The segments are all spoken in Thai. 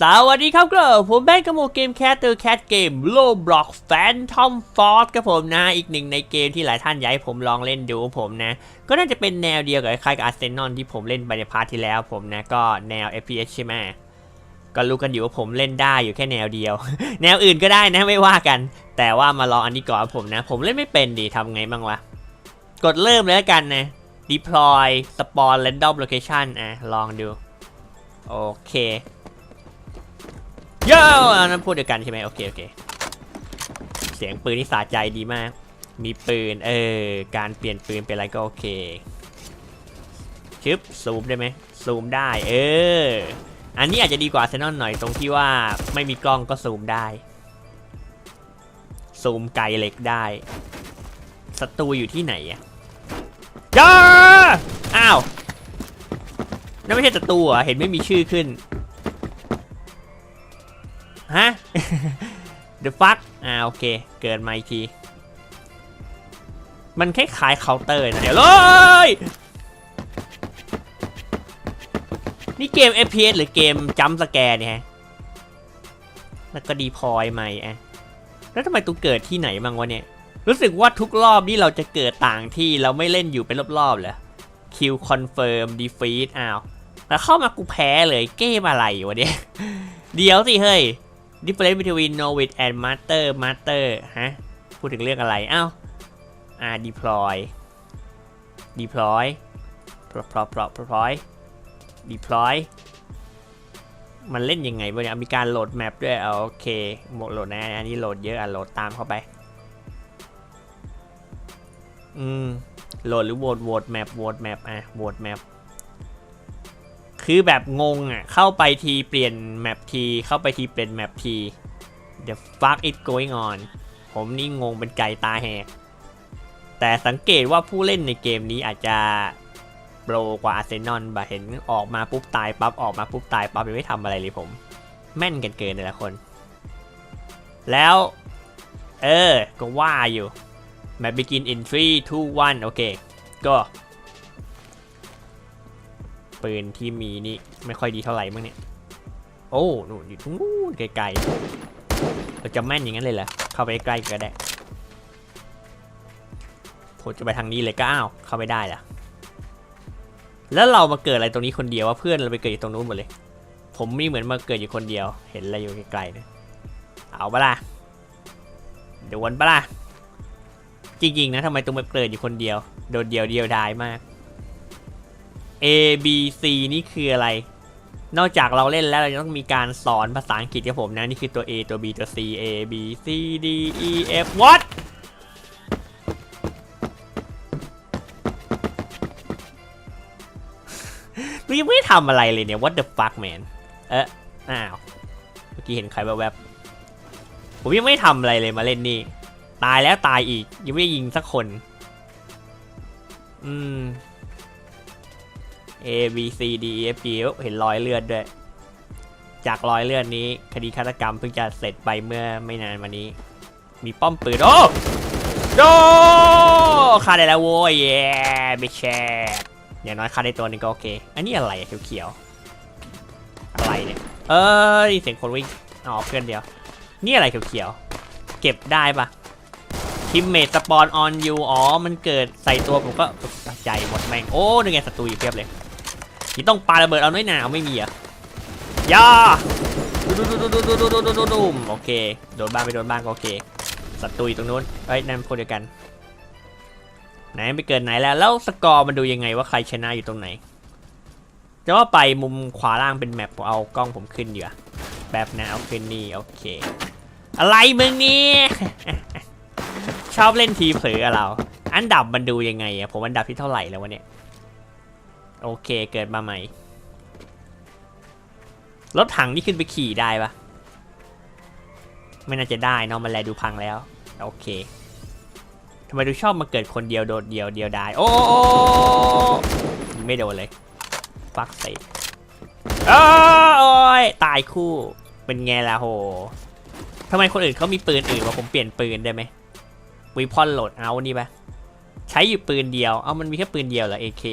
สวัสดีครับก็ผมแบงค์กระโมเกมแคสเตอร์แคสเกมโลบล็อกแฟนทอมฟอร์ครับผมนะ อีกหนึ่งในเกมที่หลายท่านอยากให้ผมลองเล่นดูผมนะ ก็น่าจะเป็นแนวเดียวกับคล้ายกับอาร์เซนอลที่ผมเล่นไปในพาร์ทที่แล้วผมนะ ก็แนว FPS ใช่ไหมก็รู้กันอยู่ว่าผมเล่นได้อยู่แค่แนวเดียว แนวอื่นก็ได้นะไม่ว่ากัน แต่ว่ามาลองอันนี้ก่อนผมนะ ผมเล่นไม่เป็นดีทำไงบ้างวะกดเริ่มเลยแล้วกันนะ deploy spawn random location อะลองดูโอเค โย่อันนั้นพูดเดียวกันใช่ไหมโอเคโอเค เสียงปืนนี่สาใจดีมาก มีปืน เออ การเปลี่ยนปืนเป็นอะไรก็โอเค ชึบซูมได้ไหมซูมได้ เออ อันนี้อาจจะดีกว่าเซนอนหน่อยตรงที่ว่าไม่มีกล้องก็ซูมได้ ซูมไกลเล็กได้ศัตรูอยู่ที่ไหนอะย่าอ้าว นั่นไม่ใช่ศัตรูเหรอ เห็นไม่มีชื่อขึ้น ฮะ The fuck อ่าโอเค เกิดมาอีกที มันคล้ายๆเคาน์เตอร์นะ เดี๋ยวเลย นี่เกม FPS หรือเกมจัมป์สแกร์เนี่ยฮะ แล้วก็ดีพอยใหม่อะแล้วทำไมตูเกิดที่ไหนบ้างวะเนี่ย รู้สึกว่าทุกรอบนี่เราจะเกิดต่างที่เราไม่เล่นอยู่เป็นรอบๆเหรอคิวคอนเฟิร์มดีฟีดอ้าวแล้วเข้ามากูแพ้เลยเกมอะไรวะเนี่ย เดี๋ยวสิเฮ้ย difference between novice and master master ฮะ พูดถึงเรื่องอะไร อ้าวอ่า deploy deploy pro pro pro deploy deploy มันเล่นยังไงวะเนี่ย มีการโหลดแมปด้วยเอาโอเคหมดโหลดนะ อันนี้โหลดเยอะอะโหลดตามเข้าไป อืม โหลดหรือโหวตโหวตแมปโหวตแมปอะโหวตแมป คือแบบงงอะ เข้าไปทีเปลี่ยนแมปที เข้าไปทีเปลี่ยนแมปที The fuck is going on ผมนี่งงเป็นไก่ตาแหก แต่สังเกตว่าผู้เล่นในเกมนี้อาจจะโปรกว่าอาร์เซนอลบะเห็นออกมาปุ๊บตายปั๊บออกมาปุ๊บตายปั๊บยังไม่ทำอะไรเลยผม แม่นกันเกินแต่ละคน แล้ว เออ ก็ว่าอยู่ แมป begin in 3 2 1 โอเค ก็ ปืนที่มีนี่ไม่ค่อยดีเท่าไหร่มั้งเนี่ย โอ้หนูนอยู่ทุ่งนู้นไกลๆเราจะแม่นอย่างนั้นเลยเหรอ เข้าไปใกล้ก็ได้ผมจะไปทางนี้เลยก็อ้าว เข้าไม่ได้ละแล้วเรามาเกิดอะไรตรงนี้คนเดียวว่าเพื่อนเราไปเกิดอยู่ตรงนู้นหมดเลย ผมนี่เหมือนมาเกิดอยู่คนเดียว เห็นอะไรอยู่ไกลๆเนี่ยเอาปะล่ะเดี๋ยววนปะล่ะจริงๆนะทำไมต้องมาเกิดอยู่คนเดียว โดดเดียวเดียวดายมาก A B C นี่คืออะไร นอกจากเราเล่นแล้วเราจะต้องมีการสอนภาษาอังกฤษกับผมนะ นี่คือตัว A ตัว B ตัว C A B C D E F what กูยังไม่ได้ทำอะไรเลยเนี่ย what the fuck man เอ๊ะอ้าว เมื่อกี้เห็นใครแวบๆ ผมยังไม่ทำอะไรเลยมาเล่นนี่ ตายแล้วตายอีก ยังไม่ได้ยิงสักคน อืม A B C D E F G เห็นรอยเลือดด้วย จากรอยเลือดนี้ คดีฆาตกรรมเพิ่งจะเสร็จไปเมื่อไม่นานมานี้ มีป้อมปืน โอ้โดฆ่าได้แล้วโว้ยเย้ไม่แชร์อย่างน้อยฆ่าได้ตัวนึงก็โอเค อันนี้อะไรเขียวๆ อะไรเนี่ย เอ้ยเสียงคนวิ่งอ๋อเพื่อนเดียว นี่อะไรเขียวๆ เก็บได้ปะทิมเมตสปอนออนยูอ๋อ มันเกิดใส่ตัวผมก็ตกใจหมดแม่ง โอ้นึกไงศัตรูอยู่เพียบเลย นี่ต้องปาระเบิดเอาน้อยหนาไม่มีอะย่าดูดูดูดูดูดูดูดูดูดูโอเค โดนบ้างไปโดนบ้างก็โอเคศัตรูอยู่ตรงนู้นเอ้ยนั่นคนเดียวกัน ไหนไปเกิดไหนแล้ว แล้วสกอร์มันดูยังไงว่าใครชนะอยู่ตรงไหน จะว่าไปมุมขวาล่างเป็นแมปผมเอากล้องผมขึ้นอยู่อะแบบนะเอาขึ้นนี่โอเค อะไรมึงนี่ชอบเล่นทีเผลออะเรา อันดับมันดูยังไงอะผมอันดับที่เท่าไหร่แล้ววะเนี่ย โอเคเกิดมาใหม่ รถถังนี่ขึ้นไปขี่ได้ปะไม่น่าจะได้เนาะมันแลดูพังแล้ว โอเคทำไมดูชอบมาเกิดคนเดียวโดดเดียวเดียวได้โอ้ยไม่โดนเลยฟักเซตโอ้ยตายคู่เป็นไงล่ะโหทำไมคนอื่นเขามีปืนอื่นวะผมเปลี่ยนปืนได้ไหมวีพอนโหลดเอานี่ปะใช้อยู่ปืนเดียว เอามันมีแค่ปืนเดียวเหรอ AK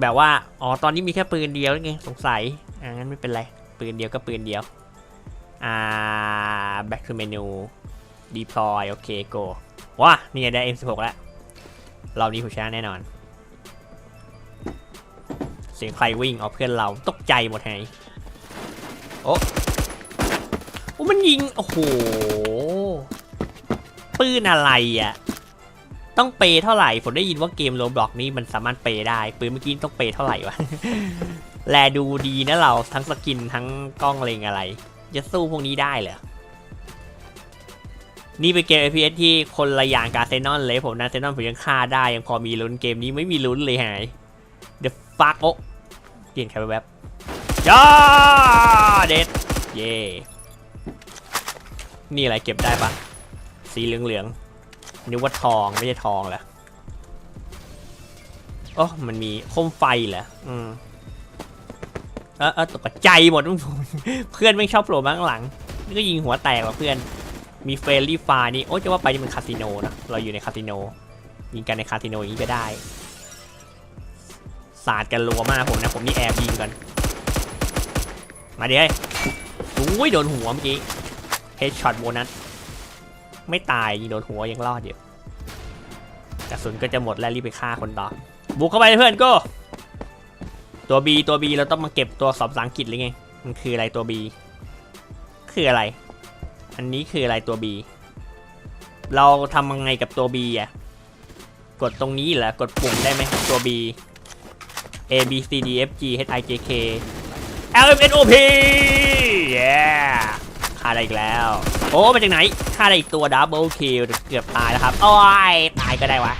แบบว่า อ๋อ ตอนนี้มีแค่ปืนเดียวไง สงสัย อ่างั้นไม่เป็นไร ปืนเดียวก็ปืนเดียว อ่า back to menu deploy โอเค go ว้านี่ไงได้ M16 แล้ว เรอบนี้ผู้ชนะแน่นอน เสียงใครวิ่งเอาเพื่อนเราตกใจหมดไงโอ้โอ้มันยิง โอ้โห ปืนอะไรอะ ต้องเปย์เท่าไหร่ ผมได้ยินว่าเกมโรบล็อกนี้มันสามารถเปย์ได้ปืนเมื่อกี้ต้องเปย์เท่าไหร่วะ แลดูดีนะเราทั้งสกินทั้งกล้องเลงอะไร จะสู้พวกนี้ได้เหรอ นี่เป็นเกม FPS ที่คนละอย่างกับเซนอนเลยผมนะเซนอนผมยังฆ่าได้ยังพอมีลุ้นเกมนี้ไม่มีลุ้นเลยหาย The fuck โอ้เปลี่ยนแคปแวบย่าเด็ดเย่นี่อะไรเก็บได้ปะสีเหลืองๆ นึกว่าทองไม่ใช่ทองเหรอโอ้มันมีโคมไฟเหรออืมเออเออตกใจหมดเพื่อนไม่ชอบโผล่มาข้างหลังนี่ก็ยิงหัวแตกว่ะเพื่อนมีเฟรนลี่ฟานี่โอ้จะว่าไปนี่มันคาสิโนนะเราอยู่ในคาสิโนยิงกันในคาสิโนอย่างนี้ก็ได้สาดกันรัวมากผมนะผมนี่แอบยิงกันมาดิเฮ้ยอุ้ยโดนหัวเมื่อกี้เฮดช็อตโบนัส ไม่ตายยิงโดนหัวยังรอดอยู่กระสุนก็จะหมดแล้วรีบไปฆ่าคนต่อบุกเข้าไปเพื่อนก็ตัว B ตัว B เราต้องมาเก็บตัวสอบภาษาอังกฤษหรือไงมันคืออะไรตัว B คืออะไร อันนี้คืออะไรตัว B เราทำยังไงกับตัว B อะกดตรงนี้เหรอกดปุ่มได้ไหมตัว B A B C D F G H I J K L M N O P yeah ฆ่าได้อีกแล้ว โอ้มาจากไหนฆ่าได้อีกตัวดับเบิลคิวเกือบตายแล้วครับโอ้ยตายก็ได้วะ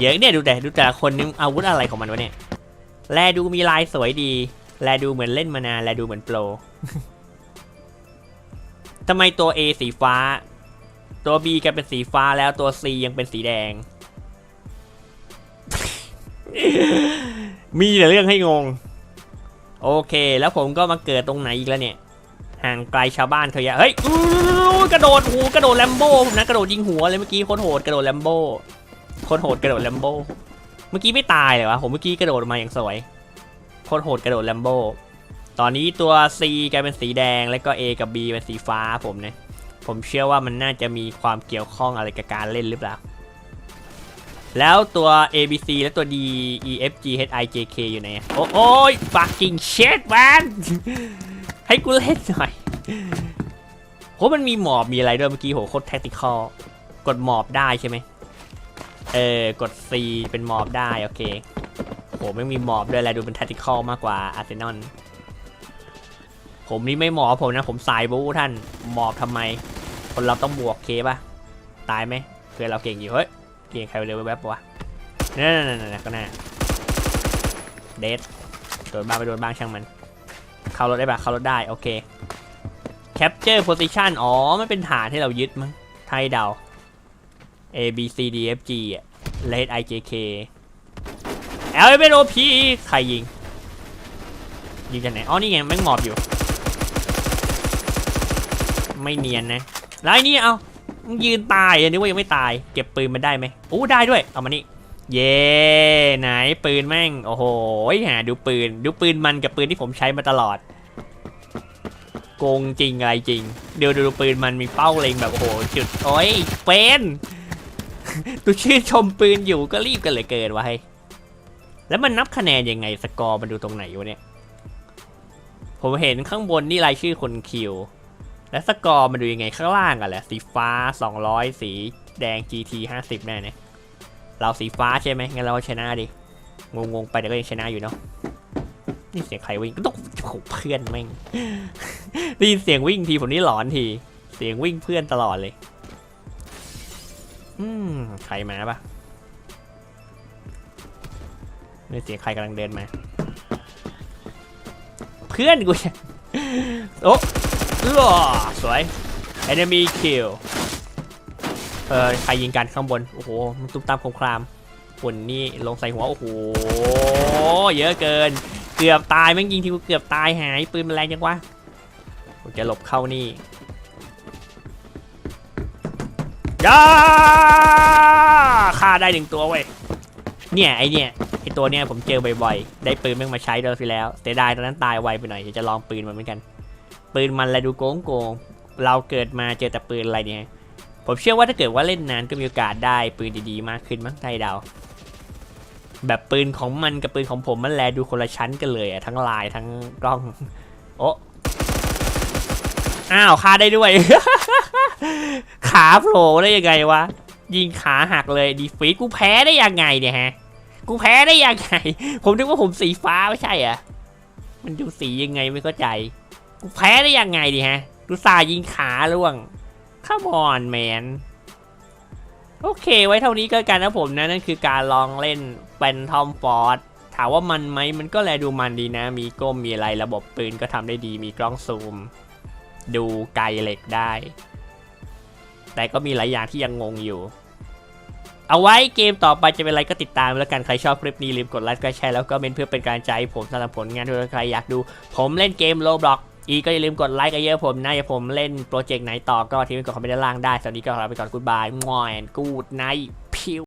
เยอะเนี่ยดูแต่ดูแต่คนนึงอาวุธอะไรของมันวะเนี่ยแลดูมีลายสวยดี แลดูเหมือนเล่นมานานแลดูเหมือนโปรทำไมตัว A สีฟ้า ตัว B กลายเป็นสีฟ้าแล้วตัว C ยังเป็นสีแดง มีแต่เรื่องให้งง โอเค แล้วผมก็มาเกิดตรงไหนอีกแล้วเนี่ย ห่างไกลชาวบ้านเขาเยอะเฮ้ยกระโดดหูกระโดดแลมโบ้ผมนะกระโดดยิงหัวเลยเมื่อกี้โคตรโหดกระโดดแลมโบ้โคตรโหดกระโดดแลมโบ้เมื่อกี้ไม่ตายเลยวะผมเมื่อกี้กระโดดมาอย่างสวยโคตรโหดกระโดดแลมโบตอนนี้ตัว C กลายเป็นสีแดงแล้วก็ A กับ B เป็นสีฟ้าผมนะผมเชื่อว่ามันน่าจะมีความเกี่ยวข้องอะไรกับการเล่นหรือเปล่า แล้วตัว A B C และตัว D E F G H I J K อยู่ไหนโอ้โอ้ย fucking shit man ให้กูเล่นหน่อยโหมันมีหมอบมีอะไรด้วยเมื่อกี้โหโคตรแท็กติคอลกดหมอบได้ใช่ไหมเออกด C เป็นหมอบได้โอเคโหไม่มีหมอบด้วยแหละดูเป็นแท c ติคอลมากกว่าอาร์เซนอลผมนี่ไม่หมอบผมนะผมสายบู๊ท่านหมอบทำไม คนเราต้องบวกเคป่ะตายไหมเพื่อนเราเก่งอยู่เฮ้ยเก่งใครเร็วแวบๆวะนั่นนั่นนั่นก็น่าเดดโดนบ้างไปโดนบ้างช่างมัน เข้ารถได้ปะเข้ารถได้ โอเค capture position อ๋อ มันเป็นฐานที่เรายึดมั้งไทยเดา A B C D F G อะ Let I J K L M N O P ใครยิง ยิงจากไหน อ๋อ นี่ไงแม่งหมอบอยู่ ไม่เนียนนะ แล้วไอ้นี่เอามึงยืนตายอันนี้ว่ายังไม่ตาย เก็บปืนมันได้ไหมโอ้ได้ด้วย เอามานี่ เย่ไหนปืนแม่ง โอ้โหหาดูปืน ดูปืนมันกับปืนที่ผมใช้มาตลอด โกงจริงอะไรจริง เดี๋ยวดูปืนมันมีเป้าเล็งแบบโอ้โหจุดโอ้ยเป็นตูชื่นชมปืนอยู่ก็รีบกันเลยเกินวะให้แล้วมันนับคะแนนยังไงสกอร์มันดูตรงไหนวะเนี่ย ผมเห็นข้างบนนี่รายชื่อคนคิว แล้วสกอร์มันดูยังไงข้างล่างอะแหละสีฟ้า 200 สีแดง GT 50 แน่เนี่ย เราสีฟ้าใช่ไหมงั้นเราชนะดิงงๆไปแต่ก็ยังชนะอยู่เนาะนี่เสียงใครวิ่งก็ต้องโอ้เพื่อนแม่งได้ยินเสียงวิ่งทีผมนี่หลอนที เสียงวิ่งเพื่อนตลอดเลย อืมใครมาปะนี่เสียงใครกำลังเดินมา เพื่อนกูโอ้เออสวย enemy kill เออใครยิงกันข้างบน โอ้โห มันตุ้มตามสงครามฝุ่นนี่ลงใส่หัว โอ้โห เยอะเกิน เกือบตายแม่งยิงทีกูเกือบตายหาย ปืนมันแรงจังวะผมจะหลบเข้านี่ยาฆ่าได้หนึ่งตัวเว้ย เนี่ยไอเนี่ยไอตัวเนี่ยผมเจอบ่อยๆ ได้ปืนแม่งมาใช้เดิมทีแล้วเสียดายตอนนั้นตายไวไปหน่อยจะลองปืนมันเหมือนกัน ปืนมันอะไรดูโกงโกงๆเราเกิดมาเจอแต่ปืนอะไรเนี่ย ผมเชื่อว่าถ้าเกิดว่าเล่นนานก็มีโอกาสได้ปืนดีๆ มากขึ้นมั้งไทยดาวแบบปืนของมันกับปืนของผมมันแลดูคนละชั้นกันเลยอะทั้งลายทั้งกล้อง โอ้อ้าวฆ่าได้ด้วย ขาโผล่ได้ยังไงวะ ยิงขาหักเลยดีฟีกูแพ้ได้ยังไงเนี่ยฮะ กูแพ้ได้ยังไง ผมนึกว่าผมสีฟ้าไม่ใช่เหรอะมันดูสียังไงไม่เข้าใจ กูแพ้ได้ยังไงดิฮะดูสายิงขาล่วง Come on man โอเค ไว้เท่านี้ก็กันนะผมนะ นั่นคือการลองเล่นเป็นทอมฟอร์ดถามว่ามันไหมมันก็แลดูมันดีนะ มีก้มมีอะไรระบบปืนก็ทำได้ดี มีกล้องซูม ดูไกลเหล็กได้ แต่ก็มีหลายอย่างที่ยังงงอยู่ เอาไว้เกมต่อไปจะเป็นอะไรก็ติดตามแล้วกัน ใครชอบคลิปนี้ลืมกดไลค์กดแชร์แล้วก็เป็นเพื่อเป็นการใจผมสำหรับผลงานที่ใครอยากดู ผมเล่นเกมโลบล็อก อีก็อย่าลืมกดไลค์กันเยอะผมนะอย่าผมเล่นโปรเจกต์ไหนต่อก็ทิ้งไว้กดคอมเมนต์ด้านล่างได้ สวัสดีก็ขอลาไปก่อนกูดบายมอยแอนกูดไนท์